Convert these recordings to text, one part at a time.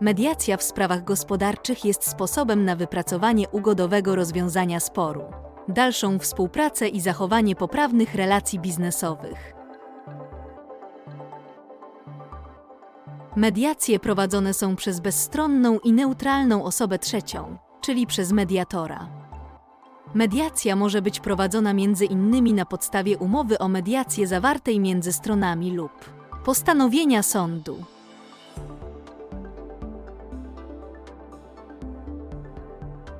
Mediacja w sprawach gospodarczych jest sposobem na wypracowanie ugodowego rozwiązania sporu, dalszą współpracę i zachowanie poprawnych relacji biznesowych. Mediacje prowadzone są przez bezstronną i neutralną osobę trzecią, czyli przez mediatora. Mediacja może być prowadzona między innymi na podstawie umowy o mediację zawartej między stronami lub postanowienia sądu.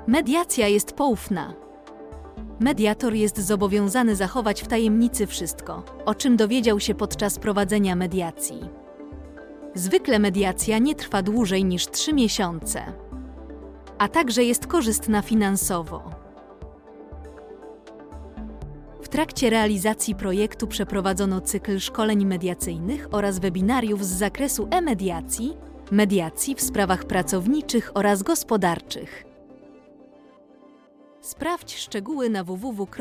Mediacja jest poufna. Mediator jest zobowiązany zachować w tajemnicy wszystko, o czym dowiedział się podczas prowadzenia mediacji. Zwykle mediacja nie trwa dłużej niż 3 miesiące, a także jest korzystna finansowo. W trakcie realizacji projektu przeprowadzono cykl szkoleń mediacyjnych oraz webinariów z zakresu e-mediacji, mediacji w sprawach pracowniczych oraz gospodarczych. Sprawdź szczegóły na www.krm.gov.pl.